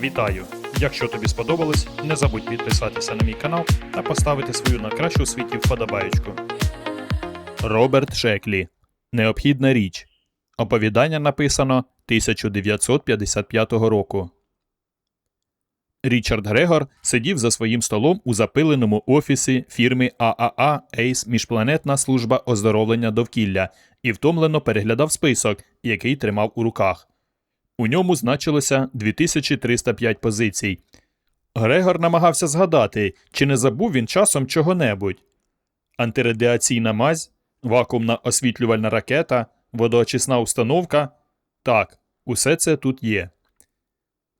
Вітаю! Якщо тобі сподобалось, не забудь підписатися на мій канал та поставити свою на кращу у світі вподобаєчку. Роберт Шеклі. Необхідна річ. Оповідання написано 1955 року. Річард Грегор сидів за своїм столом у запиленому офісі фірми ААА Ейс Міжпланетна служба оздоровлення довкілля і втомлено переглядав список, який тримав у руках. У ньому значилося 2305 позицій. Грегор намагався згадати, чи не забув він часом чого-небудь. Антирадіаційна мазь, вакуумна освітлювальна ракета, водоочисна установка. Так, усе це тут є.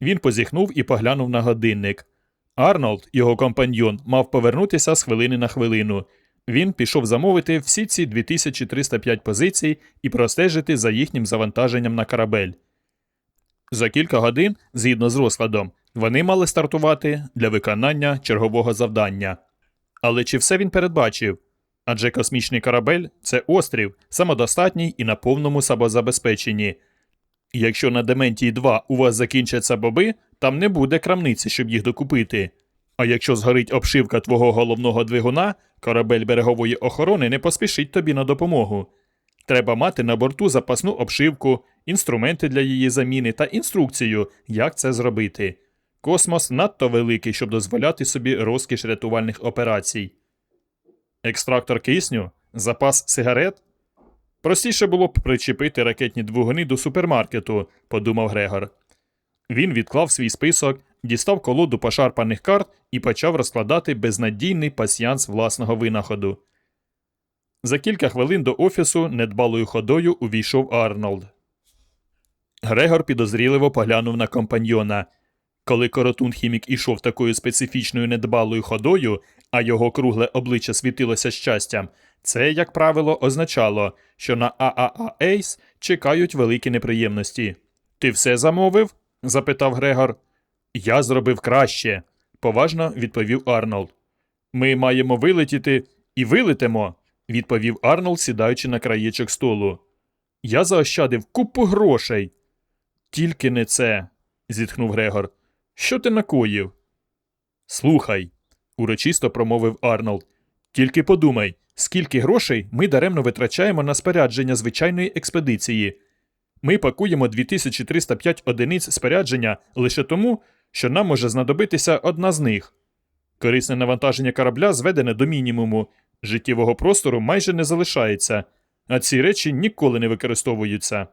Він позіхнув і поглянув на годинник. Арнолд, його компаньйон, мав повернутися з хвилини на хвилину. Він пішов замовити всі ці 2305 позицій і простежити за їхнім завантаженням на корабель. За кілька годин, згідно з розкладом, вони мали стартувати для виконання чергового завдання. Але чи все він передбачив? Адже космічний корабель це острів, самодостатній і на повному самозабезпеченні. Якщо на Дементії 2 у вас закінчаться боби, там не буде крамниці, щоб їх докупити. А якщо згорить обшивка твого головного двигуна, корабель берегової охорони не поспішить тобі на допомогу. Треба мати на борту запасну обшивку, інструменти для її заміни та інструкцію, як це зробити. Космос надто великий, щоб дозволяти собі розкіш рятувальних операцій. Екстрактор кисню, запас сигарет. Простіше було б причепити ракетні двигуни до супермаркету, подумав Грегор. Він відклав свій список, дістав колоду пошарпаних карт і почав розкладати безнадійний пасьянс власного винаходу. За кілька хвилин до офісу недбалою ходою увійшов Арнолд. Грегор підозріливо поглянув на компаньйона. Коли коротун хімік ішов такою специфічною недбалою ходою, а його кругле обличчя світилося щастям, це, як правило, означало, що на ААА Ейс чекають великі неприємності. Ти все замовив? запитав Грегор. Я зробив краще, поважно відповів Арнолд. Ми маємо вилетіти і вилетимо, відповів Арнолд, сідаючи на краєчок столу. Я заощадив купу грошей. Тільки не це, зітхнув Грегор. Що ти накоїв? Слухай, урочисто промовив Арнолд. Тільки подумай, скільки грошей ми даремно витрачаємо на спорядження звичайної експедиції. Ми пакуємо 2305 одиниць спорядження лише тому, що нам може знадобитися одна з них. Корисне навантаження корабля зведене до мінімуму, життєвого простору майже не залишається, а ці речі ніколи не використовуються.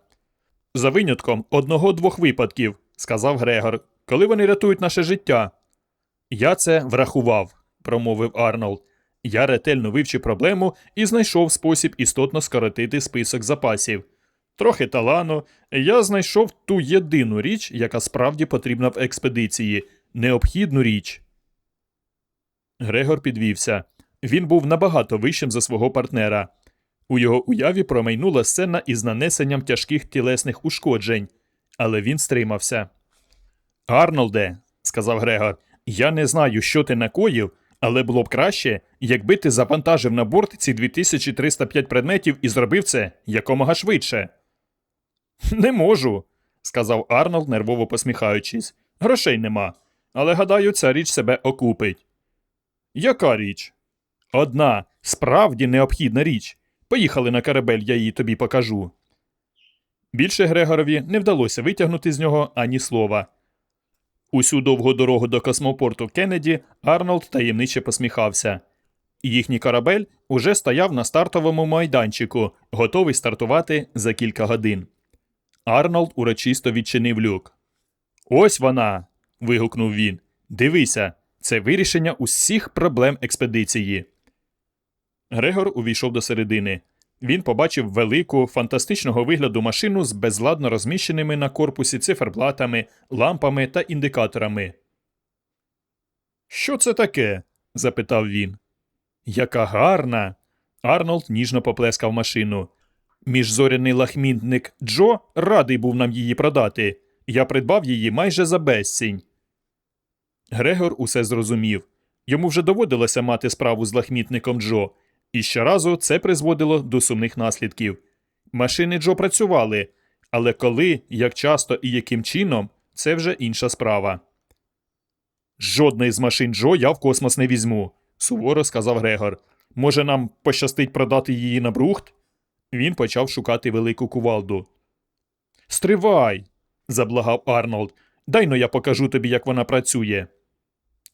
За винятком одного-двох випадків, сказав Грегор, коли вони рятують наше життя. Я це врахував, промовив Арнолд. Я ретельно вивчив проблему і знайшов спосіб істотно скоротити список запасів. Трохи талану, я знайшов ту єдину річ, яка справді потрібна в експедиції необхідну річ. Грегор підвівся. Він був набагато вищим за свого партнера. У його уяві промайнула сцена із нанесенням тяжких тілесних ушкоджень, але він стримався. Арнолде, сказав Грегор, я не знаю, що ти накоїв, але було б краще, якби ти завантажив на борт ці 2305 предметів і зробив це якомога швидше. Не можу, сказав Арнолд, нервово посміхаючись. Грошей нема. Але гадаю, ця річ себе окупить. Яка річ? Одна справді необхідна річ. Поїхали на корабель, я її тобі покажу. Більше Грегорові не вдалося витягнути з нього ані слова. Усю довгу дорогу до космопорту Кеннеді Арнольд таємниче посміхався. Їхній корабель уже стояв на стартовому майданчику, готовий стартувати за кілька годин. Арнольд урочисто відчинив люк. Ось вона. вигукнув він. Дивися, це вирішення усіх проблем експедиції. Грегор увійшов до середини. Він побачив велику, фантастичного вигляду машину з безладно розміщеними на корпусі циферблатами, лампами та індикаторами. Що це таке? запитав він. Яка гарна. Арнольд ніжно поплескав машину. Міжзоряний лахмінтник Джо радий був нам її продати. Я придбав її майже за безцінь. Грегор усе зрозумів. Йому вже доводилося мати справу з лахмітником Джо, і щоразу це призводило до сумних наслідків. Машини Джо працювали, але коли, як часто і яким чином, це вже інша справа. Жодної з машин Джо я в космос не візьму, суворо сказав Грегор. Може, нам пощастить продати її на брухт? Він почав шукати велику кувалду. Стривай, заблагав Арнольд. Дай но я покажу тобі, як вона працює.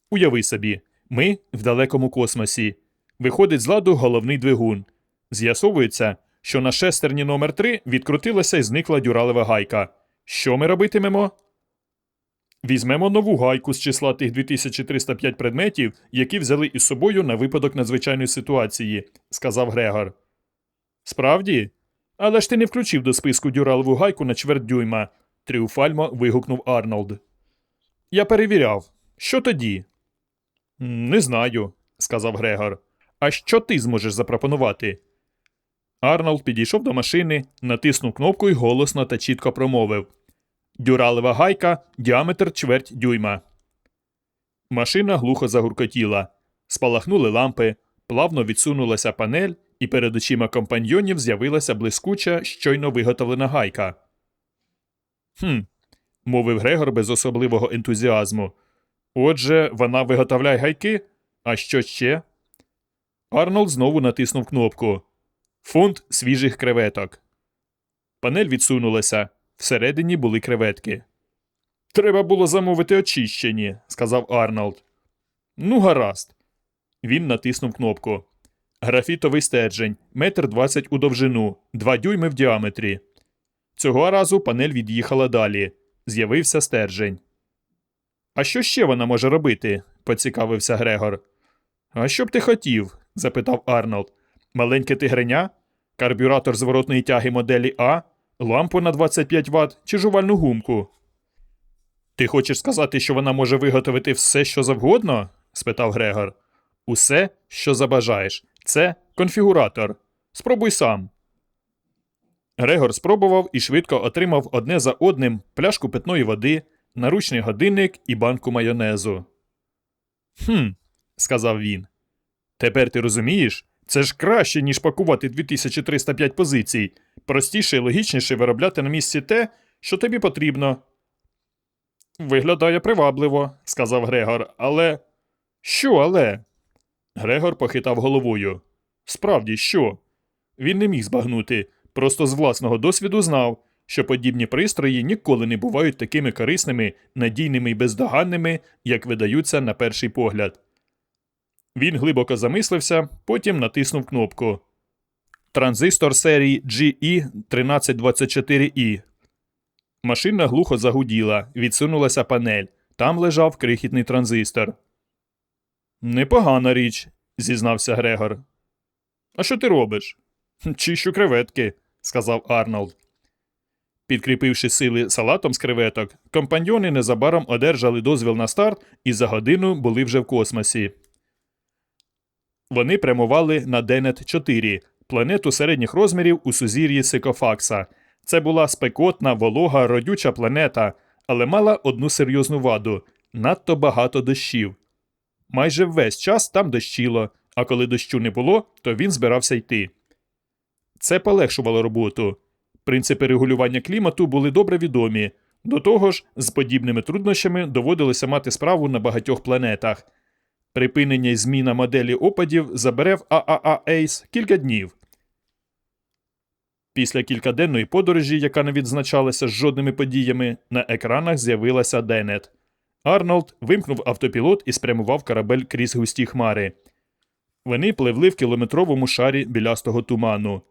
Уяви собі, ми в далекому космосі. Виходить з ладу головний двигун. З'ясовується, що на шестерні номер 3 відкрутилася і зникла дюралева гайка. Що ми робитимемо? Візьмемо нову гайку з числа тих 2305 предметів, які взяли із собою на випадок надзвичайної ситуації, сказав Грегор. Справді? Але ж ти не включив до списку дюралову гайку на чверть дюйма, тріумфально вигукнув Арнольд. Я перевіряв. Що тоді? Не знаю, сказав Грегор. А що ти зможеш запропонувати? Арнольд підійшов до машини, натиснув кнопку і голосно та чітко промовив Дюралева гайка, діаметр чверть дюйма. Машина глухо загуркотіла. Спалахнули лампи, плавно відсунулася панель, і перед очима компаньйонів з'явилася блискуча, щойно виготовлена гайка. Хм, мовив Грегор без особливого ентузіазму. Отже, вона виготовляє гайки? А що ще? Арнольд знову натиснув кнопку. Фунт свіжих креветок. Панель відсунулася. Всередині були креветки. Треба було замовити очищені, сказав Арнольд. Ну, гаразд. Він натиснув кнопку. Графітовий стержень, метр двадцять у довжину, два дюйми в діаметрі. Цього разу панель від'їхала далі. З'явився стержень. А що ще вона може робити? поцікавився Грегор. А що б ти хотів? Запитав Арнольд. Маленьке тигреня? Карбюратор зворотної тяги моделі А? Лампу на 25 Вт чи жувальну гумку? Ти хочеш сказати, що вона може виготовити все, що завгодно? спитав Грегор. Усе, що забажаєш. Це конфігуратор. Спробуй сам. Грегор спробував і швидко отримав одне за одним пляшку питної води, наручний годинник і банку майонезу. Хм, сказав він. Тепер ти розумієш? Це ж краще, ніж пакувати 2305 позицій. Простіше і логічніше виробляти на місці те, що тобі потрібно. Виглядає привабливо, сказав Грегор, але. Що, але? Грегор похитав головою. Справді, що? Він не міг збагнути, просто з власного досвіду знав, що подібні пристрої ніколи не бувають такими корисними, надійними і бездоганними, як видаються на перший погляд. Він глибоко замислився, потім натиснув кнопку. Транзистор серії GE 1324i. Машина глухо загуділа, відсунулася панель. Там лежав крихітний транзистор. Непогана річ, зізнався Грегор. А що ти робиш? Чищу креветки, сказав Арнольд. Підкріпивши сили салатом з креветок, компаньйони незабаром одержали дозвіл на старт і за годину були вже в космосі. Вони прямували на Денет 4, планету середніх розмірів у сузір'ї Сикофакса. Це була спекотна, волога, родюча планета, але мала одну серйозну ваду надто багато дощів. Майже весь час там дощило, а коли дощу не було, то він збирався йти. Це полегшувало роботу. Принципи регулювання клімату були добре відомі. До того ж, з подібними труднощами доводилося мати справу на багатьох планетах. Припинення і зміна моделі опадів забере в ААА Ейс кілька днів. Після кількаденної подорожі, яка не відзначалася жодними подіями, на екранах з'явилася Денет. Арнольд вимкнув автопілот і спрямував корабель крізь густі хмари. Вони пливли в кілометровому шарі білястого туману.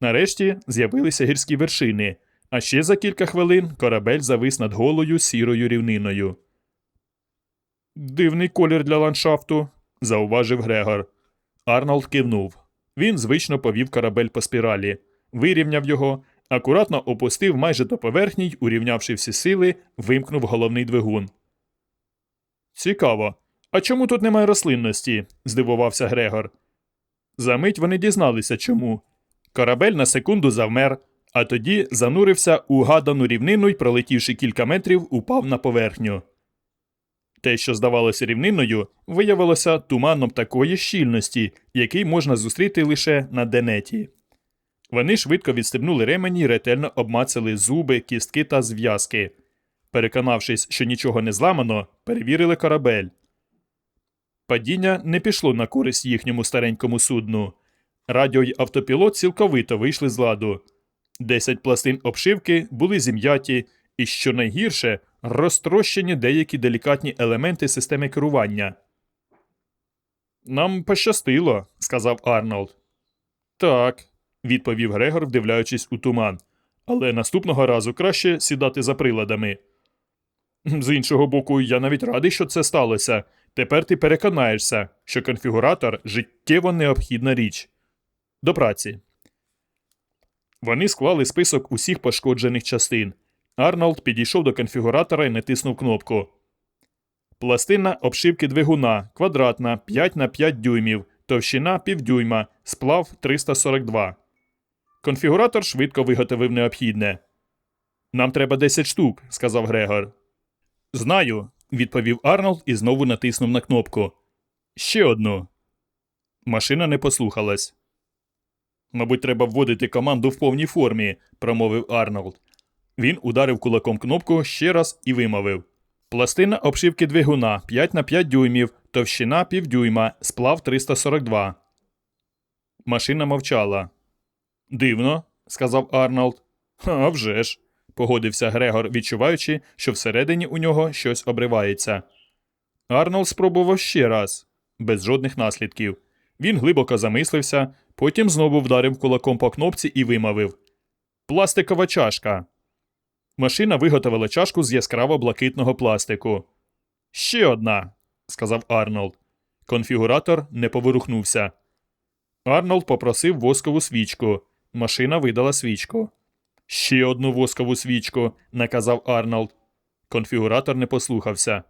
Нарешті з'явилися гірські вершини, а ще за кілька хвилин корабель завис над голою сірою рівниною. Дивний колір для ландшафту, зауважив Грегор. Арнольд кивнув. Він звично повів корабель по спіралі, вирівняв його, акуратно опустив майже до поверхні й, урівнявши всі сили, вимкнув головний двигун. Цікаво. А чому тут немає рослинності? здивувався Грегор. Замить вони дізналися чому. Корабель на секунду завмер, а тоді занурився у гадану рівнину й, пролетівши кілька метрів, упав на поверхню. Те, що здавалося рівниною, виявилося туманом такої щільності, який можна зустріти лише на денеті. Вони швидко відстебнули ремені ретельно обмацали зуби, кістки та зв'язки. Переконавшись, що нічого не зламано, перевірили корабель. Падіння не пішло на користь їхньому старенькому судну. Радіо й автопілот цілковито вийшли з ладу. Десять пластин обшивки були зім'яті, і, що найгірше, розтрощені деякі делікатні елементи системи керування. Нам пощастило, сказав Арнолд. Так, відповів Грегор, вдивляючись у туман. Але наступного разу краще сідати за приладами. З іншого боку, я навіть радий, що це сталося. Тепер ти переконаєшся, що конфігуратор життєво необхідна річ. До праці. Вони склали список усіх пошкоджених частин. Арнольд підійшов до конфігуратора і натиснув кнопку. Пластина обшивки двигуна квадратна 5 на 5 дюймів, товщина півдюйма, сплав 342. Конфігуратор швидко виготовив необхідне. Нам треба 10 штук, сказав Грегор. Знаю, відповів Арнольд і знову натиснув на кнопку. Ще одну. Машина не послухалась. Мабуть, треба вводити команду в повній формі, промовив Арнольд. Він ударив кулаком кнопку ще раз і вимовив. Пластина обшивки двигуна 5 на 5 дюймів, товщина півдюйма, сплав 342. Машина мовчала. Дивно, сказав Арнольд. «А вже ж», – погодився Грегор, відчуваючи, що всередині у нього щось обривається. Арнольд спробував ще раз, без жодних наслідків. Він глибоко замислився, потім знову вдарив кулаком по кнопці і вимовив Пластикова чашка. Машина виготовила чашку з яскраво блакитного пластику. Ще одна, сказав Арнольд. Конфігуратор не поворухнувся. Арнольд попросив воскову свічку. Машина видала свічку. Ще одну воскову свічку, наказав Арнольд. Конфігуратор не послухався.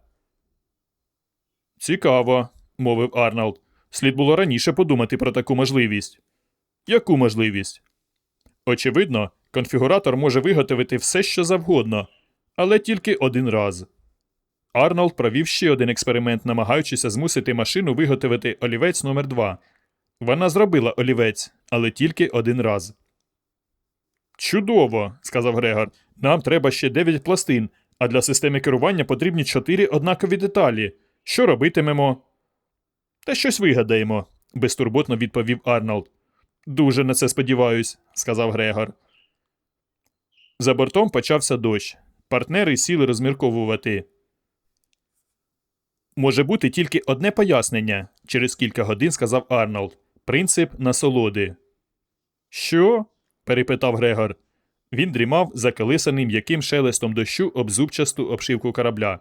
Цікаво, мовив Арнольд. Слід було раніше подумати про таку можливість. Яку можливість? Очевидно, конфігуратор може виготовити все, що завгодно, але тільки один раз. Арнольд провів ще один експеримент, намагаючися змусити машину виготовити олівець номер 2 Вона зробила олівець, але тільки один раз. Чудово, сказав Грегор. Нам треба ще 9 пластин, а для системи керування потрібні 4 однакові деталі. Що робитимемо? Та щось вигадаємо, безтурботно відповів Арнольд. Дуже на це сподіваюсь, сказав Грегор. За бортом почався дощ. Партнери сіли розмірковувати. Може бути тільки одне пояснення, через кілька годин сказав Арнольд. Принцип насолоди. Що? перепитав Грегор. Він дрімав заколисаним м'яким шелестом дощу об зубчасту обшивку корабля.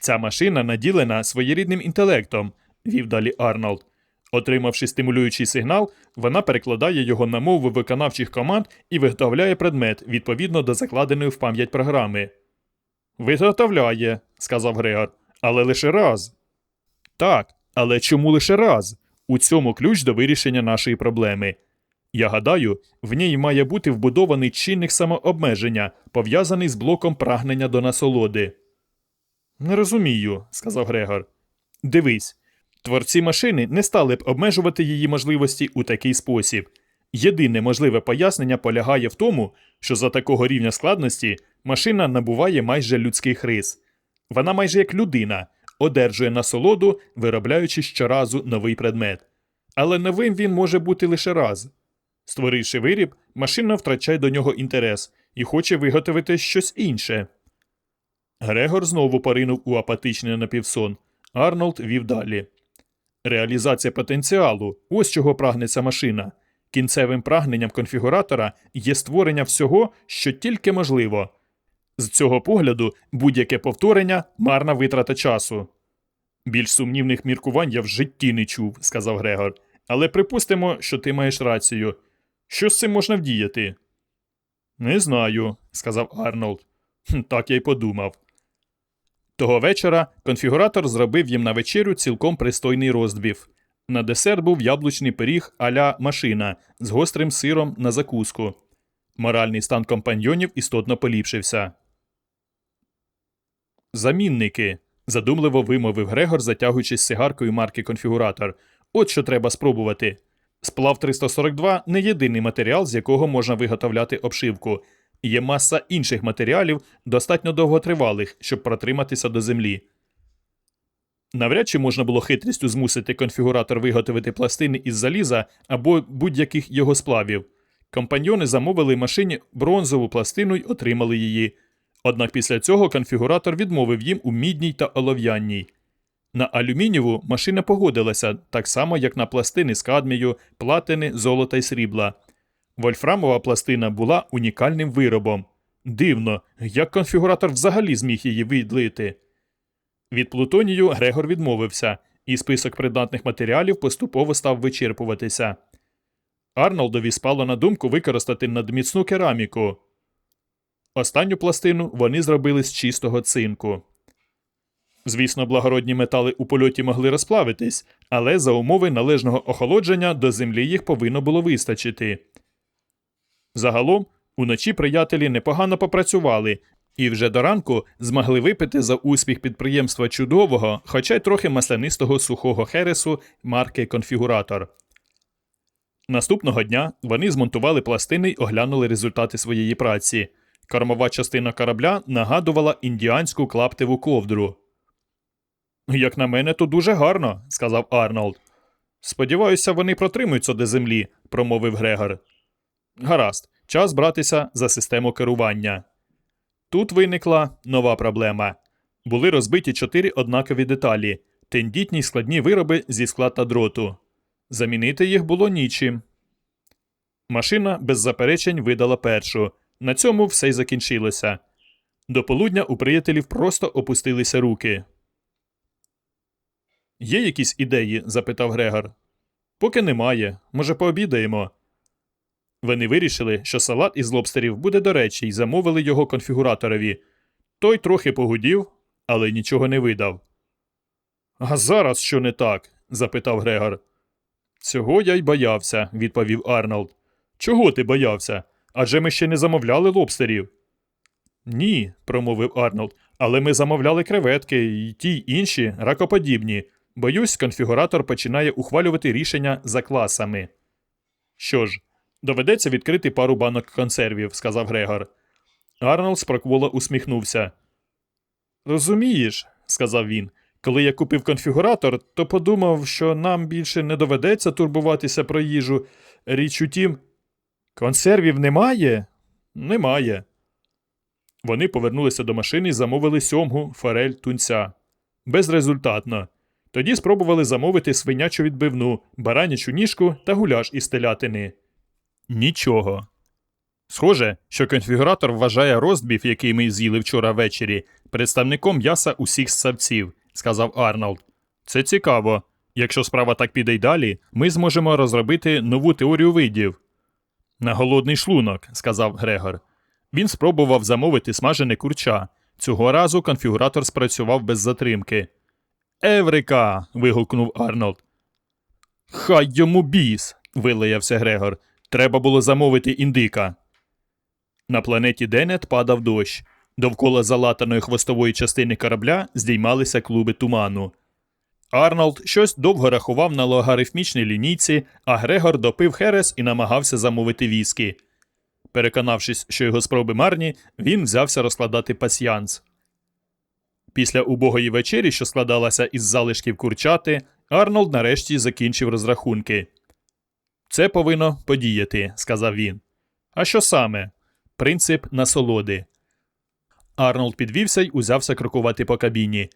Ця машина наділена своєрідним інтелектом, вів далі Арнольд. Отримавши стимулюючий сигнал, вона перекладає його на мову виконавчих команд і виготовляє предмет відповідно до закладеної в пам'ять програми. Виготовляє, сказав Грегор, але лише раз. Так, але чому лише раз? У цьому ключ до вирішення нашої проблеми. Я гадаю, в ній має бути вбудований чинник самообмеження, пов'язаний з блоком прагнення до насолоди. Не розумію, сказав Грегор. Дивись, творці машини не стали б обмежувати її можливості у такий спосіб. Єдине можливе пояснення полягає в тому, що за такого рівня складності машина набуває майже людських рис. Вона майже як людина, одержує насолоду, виробляючи щоразу новий предмет. Але новим він може бути лише раз. Створивши виріб, машина втрачає до нього інтерес і хоче виготовити щось інше. Грегор знову поринув у апатичний напівсон. Арнольд вів далі. Реалізація потенціалу ось чого прагне ця машина. Кінцевим прагненням конфігуратора є створення всього, що тільки можливо. З цього погляду будь-яке повторення марна витрата часу. Більш сумнівних міркувань я в житті не чув, сказав Грегор. Але припустимо, що ти маєш рацію. Що з цим можна вдіяти? Не знаю, сказав Арнольд. Так я й подумав. Того вечора конфігуратор зробив їм на вечерю цілком пристойний роздбів. На десерт був яблучний пиріг а-ля машина з гострим сиром на закуску. Моральний стан компаньйонів істотно поліпшився. Замінники. задумливо вимовив Грегор, затягуючись сигаркою марки конфігуратор. От що треба спробувати. Сплав 342 не єдиний матеріал, з якого можна виготовляти обшивку. Є маса інших матеріалів, достатньо довготривалих, щоб протриматися до землі. Навряд чи можна було хитрістю змусити конфігуратор виготовити пластини із заліза або будь-яких його сплавів. Компаньйони замовили машині бронзову пластину й отримали її. Однак після цього конфігуратор відмовив їм у мідній та олов'яній. На алюмінієву машина погодилася так само, як на пластини з кадмію, платини, золота й срібла. Вольфрамова пластина була унікальним виробом. Дивно, як конфігуратор взагалі зміг її відлити. Від плутонію Грегор відмовився, і список придатних матеріалів поступово став вичерпуватися. Арнолдові спало на думку використати надміцну кераміку. Останню пластину вони зробили з чистого цинку. Звісно, благородні метали у польоті могли розплавитись, але за умови належного охолодження до землі їх повинно було вистачити. Загалом, уночі приятелі непогано попрацювали і вже до ранку змогли випити за успіх підприємства чудового, хоча й трохи маслянистого сухого хересу марки Конфігуратор. Наступного дня вони змонтували пластини й оглянули результати своєї праці. Кормова частина корабля нагадувала індіанську клаптеву ковдру. Як на мене, то дуже гарно, сказав Арнолд. Сподіваюся, вони протримуються до землі, промовив Грегор. Гаразд, час братися за систему керування. Тут виникла нова проблема. Були розбиті чотири однакові деталі, тендітні складні вироби зі скла та дроту. Замінити їх було нічим. Машина без заперечень видала першу. На цьому все й закінчилося. До полудня у приятелів просто опустилися руки. Є якісь ідеї? запитав Грегор. Поки немає. Може, пообідаємо. Вони вирішили, що салат із лобстерів буде до речі, і замовили його конфігураторові. Той трохи погудів, але нічого не видав. А зараз що не так? запитав Грегор. Цього я й боявся, відповів Арнолд. Чого ти боявся? Адже ми ще не замовляли лобстерів. Ні, промовив Арнолд, але ми замовляли креветки і ті інші ракоподібні. Боюсь, конфігуратор починає ухвалювати рішення за класами. Що ж, доведеться відкрити пару банок консервів, сказав Грегор. Арнолд спрокволо усміхнувся. Розумієш, сказав він, коли я купив конфігуратор, то подумав, що нам більше не доведеться турбуватися про їжу. Річ у тім, консервів немає? Немає. Вони повернулися до машини і замовили сьомгу, форель, тунця. Безрезультатно. Тоді спробували замовити свинячу відбивну, баранячу ніжку та гуляш із телятини. Нічого. Схоже, що конфігуратор вважає розбів, який ми з'їли вчора ввечері, представником м'яса усіх ссавців, сказав Арнолд. Це цікаво. Якщо справа так піде й далі, ми зможемо розробити нову теорію видів. На голодний шлунок, сказав Грегор. Він спробував замовити смажене курча. Цього разу конфігуратор спрацював без затримки. Еврика. вигукнув Арнольд. Хай йому біс. вилаявся Грегор. Треба було замовити індика. На планеті Денет падав дощ. Довкола залатаної хвостової частини корабля здіймалися клуби туману. Арнольд щось довго рахував на логарифмічній лінійці, а Грегор допив Херес і намагався замовити віскі. Переконавшись, що його спроби марні, він взявся розкладати пасьянс. Після убогої вечері, що складалася із залишків курчати, Арнольд нарешті закінчив розрахунки. Це повинно подіяти, сказав він. А що саме? Принцип насолоди. Арнольд підвівся й узявся крокувати по кабіні.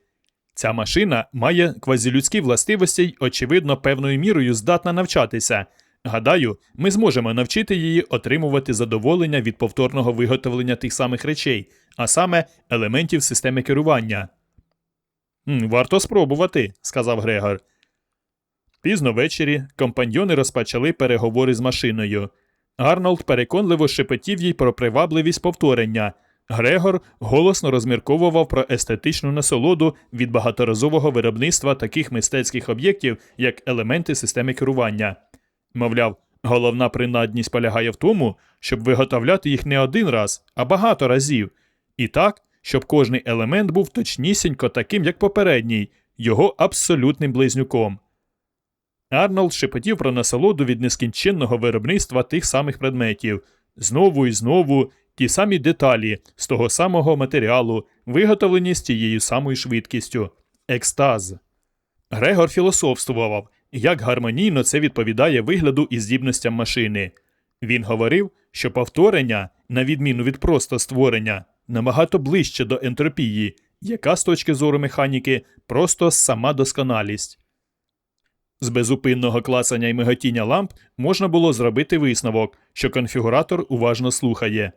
Ця машина має квазілюдські властивості й, очевидно, певною мірою здатна навчатися. Гадаю, ми зможемо навчити її отримувати задоволення від повторного виготовлення тих самих речей, а саме елементів системи керування. Варто спробувати, сказав Грегор. Пізно ввечері компаньйони розпочали переговори з машиною. Арнольд переконливо шепотів їй про привабливість повторення. Грегор голосно розмірковував про естетичну насолоду від багаторазового виробництва таких мистецьких об'єктів, як елементи системи керування. Мовляв, головна принадність полягає в тому, щоб виготовляти їх не один раз, а багато разів, і так, щоб кожний елемент був точнісінько таким, як попередній, його абсолютним близнюком. Арнольд шепотів про насолоду від нескінченного виробництва тих самих предметів, знову і знову ті самі деталі з того самого матеріалу, виготовлені з тією самою швидкістю екстаз. Грегор філософствував, як гармонійно це відповідає вигляду і здібностям машини. Він говорив, що повторення, на відміну від просто створення, набагато ближче до ентропії, яка з точки зору механіки просто сама досконалість. З безупинного клацання і миготіння ламп можна було зробити висновок, що конфігуратор уважно слухає.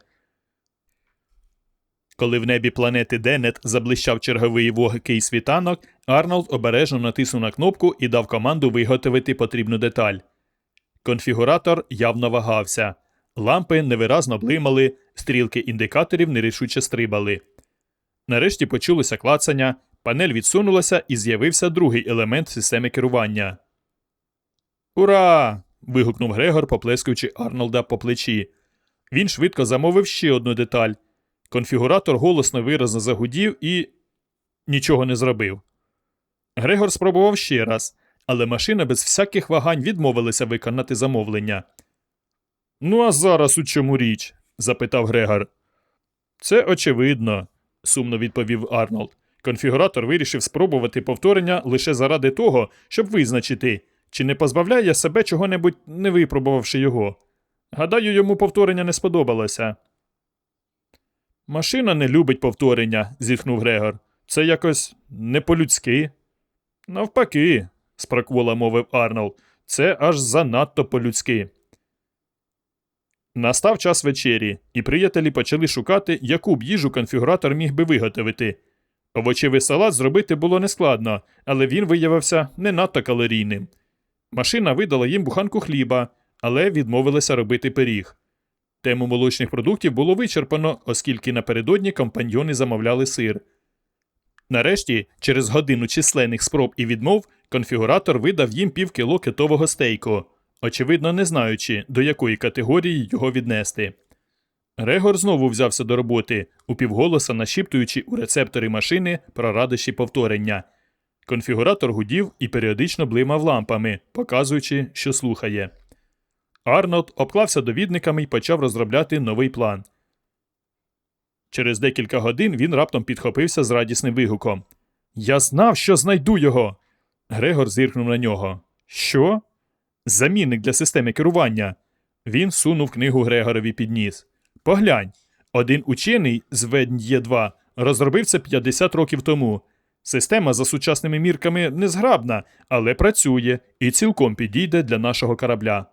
Коли в небі планети Денет заблищав черговий вогкий світанок, Арнольд обережно натиснув на кнопку і дав команду виготовити потрібну деталь. Конфігуратор явно вагався. Лампи невиразно блимали, стрілки індикаторів нерішуче стрибали. Нарешті почулося клацання, панель відсунулася і з'явився другий елемент системи керування. Ура! вигукнув Грегор, поплескуючи Арнолда по плечі. Він швидко замовив ще одну деталь. Конфігуратор голосно виразно загудів і нічого не зробив. Грегор спробував ще раз, але машина без всяких вагань відмовилася виконати замовлення. Ну, а зараз у чому річ? запитав Грегор. Це очевидно, сумно відповів Арнольд. Конфігуратор вирішив спробувати повторення лише заради того, щоб визначити, чи не позбавляє себе чого-небудь, не випробувавши його. Гадаю, йому повторення не сподобалося. Машина не любить повторення, зітхнув Грегор. Це якось не по-людськи. Навпаки, спроквола мовив Арнольд, це аж занадто по-людськи. Настав час вечері, і приятелі почали шукати, яку б їжу конфігуратор міг би виготовити. Овочевий салат зробити було нескладно, але він виявився не надто калорійним. Машина видала їм буханку хліба, але відмовилася робити пиріг. Тему молочних продуктів було вичерпано, оскільки напередодні компаньйони замовляли сир. Нарешті, через годину численних спроб і відмов, конфігуратор видав їм півкіло китового стейку, очевидно, не знаючи, до якої категорії його віднести. Грегор знову взявся до роботи, упівголоса нашіптуючи у рецептори машини про радощі повторення. Конфігуратор гудів і періодично блимав лампами, показуючи, що слухає. Арнольд обклався довідниками і почав розробляти новий план. Через декілька годин він раптом підхопився з радісним вигуком. Я знав, що знайду його. Грегор зиркнув на нього. Що? Замінник для системи керування. Він сунув книгу Грегорові під ніс. Поглянь. Один учений з веднє 2 розробив це 50 років тому. Система за сучасними мірками незграбна, але працює і цілком підійде для нашого корабля.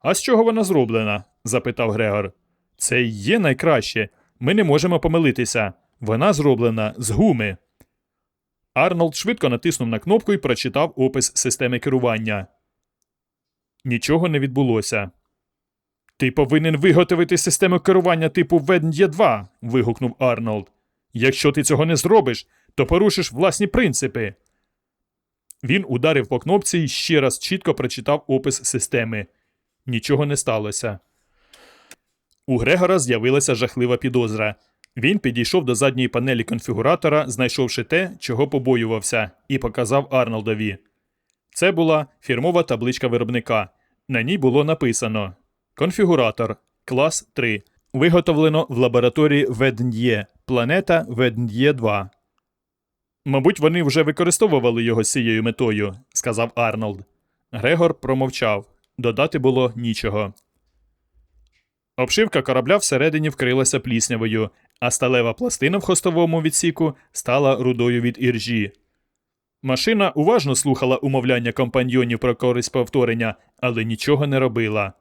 А з чого вона зроблена? запитав Грегор. Це й є найкраще. Ми не можемо помилитися. Вона зроблена з гуми. Арнольд швидко натиснув на кнопку і прочитав опис системи керування. Нічого не відбулося. Ти повинен виготовити систему керування типу веднє 2 вигукнув Арнольд. Якщо ти цього не зробиш, то порушиш власні принципи. Він ударив по кнопці і ще раз чітко прочитав опис системи. Нічого не сталося. У Грегора з'явилася жахлива підозра. Він підійшов до задньої панелі конфігуратора, знайшовши те, чого побоювався, і показав Арнолдові. Це була фірмова табличка виробника. На ній було написано Конфігуратор, клас 3. Виготовлено в лабораторії Ведн'є, планета Ведн'є 2. Мабуть, вони вже використовували його з цією метою, сказав Арнольд. Грегор промовчав. Додати було нічого. Обшивка корабля всередині вкрилася пліснявою, а сталева пластина в хостовому відсіку стала рудою від іржі. Машина уважно слухала умовляння компаньйонів про користь повторення, але нічого не робила.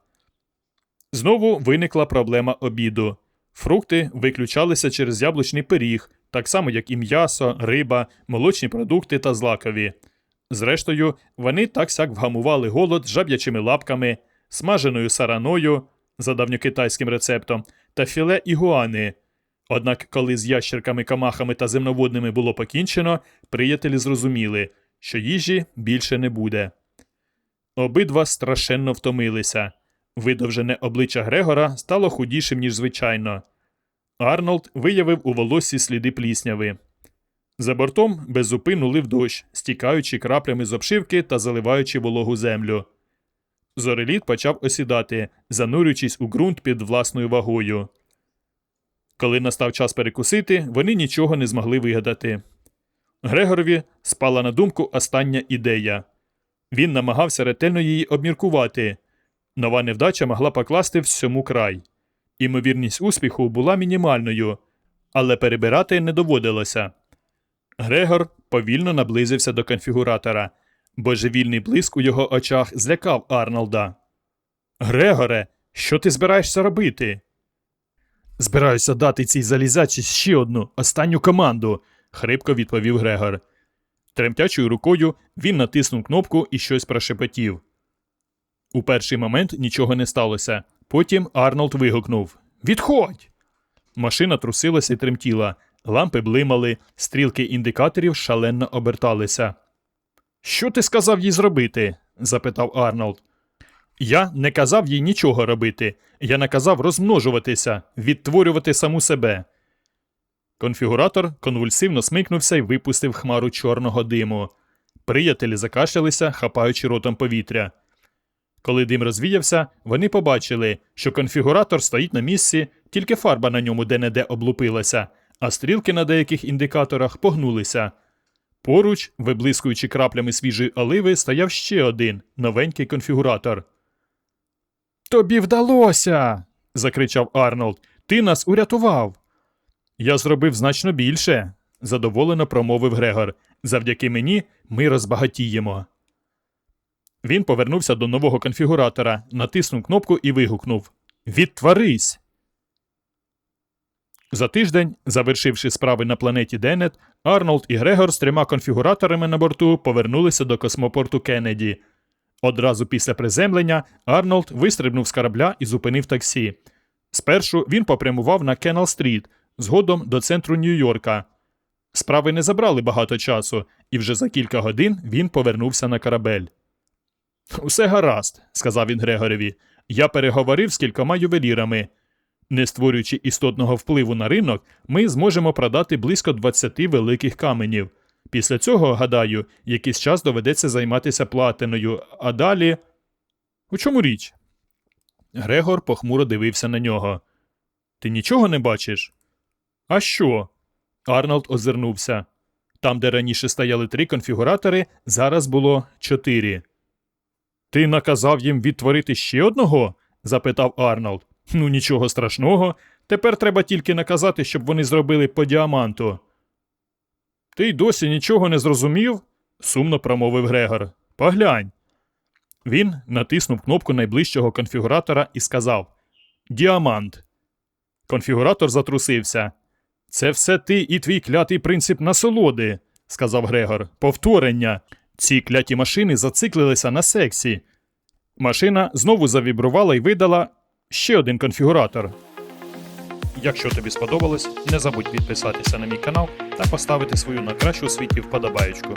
Знову виникла проблема обіду. Фрукти виключалися через яблучний пиріг, так само як і м'ясо, риба, молочні продукти та злакові. Зрештою, вони так сяк вгамували голод жаб'ячими лапками, смаженою сараною за давньокитайським рецептом та філе ігуани. Однак, коли з ящерками, камахами та земноводними було покінчено, приятелі зрозуміли, що їжі більше не буде. Обидва страшенно втомилися. Видовжене обличчя Грегора стало худішим, ніж звичайно. Арнольд виявив у волоссі сліди плісняви. За бортом беззупину лив дощ, стікаючи краплями з обшивки та заливаючи вологу землю. Зореліт почав осідати, занурюючись у ґрунт під власною вагою. Коли настав час перекусити, вони нічого не змогли вигадати. Грегорові спала на думку остання ідея. Він намагався ретельно її обміркувати. Нова невдача могла покласти всьому край. Імовірність успіху була мінімальною, але перебирати не доводилося. Грегор повільно наблизився до конфігуратора. Божевільний блиск у його очах злякав Арнолда. Грегоре, що ти збираєшся робити? Збираюся дати цій залізачі ще одну останню команду, хрипко відповів Грегор. Тремтячою рукою він натиснув кнопку і щось прошепотів. У перший момент нічого не сталося. Потім Арнольд вигукнув Відходь! Машина трусилася і тремтіла, лампи блимали, стрілки індикаторів шалено оберталися. Що ти сказав їй зробити? запитав Арнольд. Я не казав їй нічого робити. Я наказав розмножуватися, відтворювати саму себе. Конфігуратор конвульсивно смикнувся і випустив хмару чорного диму. Приятелі закашлялися, хапаючи ротом повітря. Коли дим розвіявся, вони побачили, що конфігуратор стоїть на місці, тільки фарба на ньому де-не-де облупилася, а стрілки на деяких індикаторах погнулися. Поруч, виблискуючи краплями свіжої оливи, стояв ще один новенький конфігуратор. Тобі вдалося. закричав Арнольд. Ти нас урятував. Я зробив значно більше, задоволено промовив Грегор. Завдяки мені ми розбагатіємо. Він повернувся до нового конфігуратора, натиснув кнопку і вигукнув Відтворись! За тиждень, завершивши справи на планеті Денет, Арнольд і Грегор з трьома конфігураторами на борту повернулися до космопорту Кеннеді. Одразу після приземлення Арнольд вистрибнув з корабля і зупинив таксі. Спершу він попрямував на Кеннел Стріт, згодом до центру Нью-Йорка. Справи не забрали багато часу, і вже за кілька годин він повернувся на корабель. Усе гаразд, сказав він Грегореві. Я переговорив з кількома ювелірами. Не створюючи істотного впливу на ринок, ми зможемо продати близько 20 великих каменів. Після цього, гадаю, якийсь час доведеться займатися платиною, а далі. У чому річ? Грегор похмуро дивився на нього. Ти нічого не бачиш? А що? Арнольд озирнувся. Там, де раніше стояли три конфігуратори, зараз було чотири. Ти наказав їм відтворити ще одного? запитав Арнольд. Ну, нічого страшного. Тепер треба тільки наказати, щоб вони зробили по діаманту. Ти й досі нічого не зрозумів? сумно промовив Грегор. Поглянь. Він натиснув кнопку найближчого конфігуратора і сказав Діамант. Конфігуратор затрусився. Це все ти і твій клятий принцип насолоди, сказав Грегор. Повторення. Ці кляті машини зациклилися на сексі. Машина знову завібрувала і видала ще один конфігуратор. Якщо тобі сподобалось, не забудь підписатися на мій канал та поставити свою на кращу світі вподобаєчку.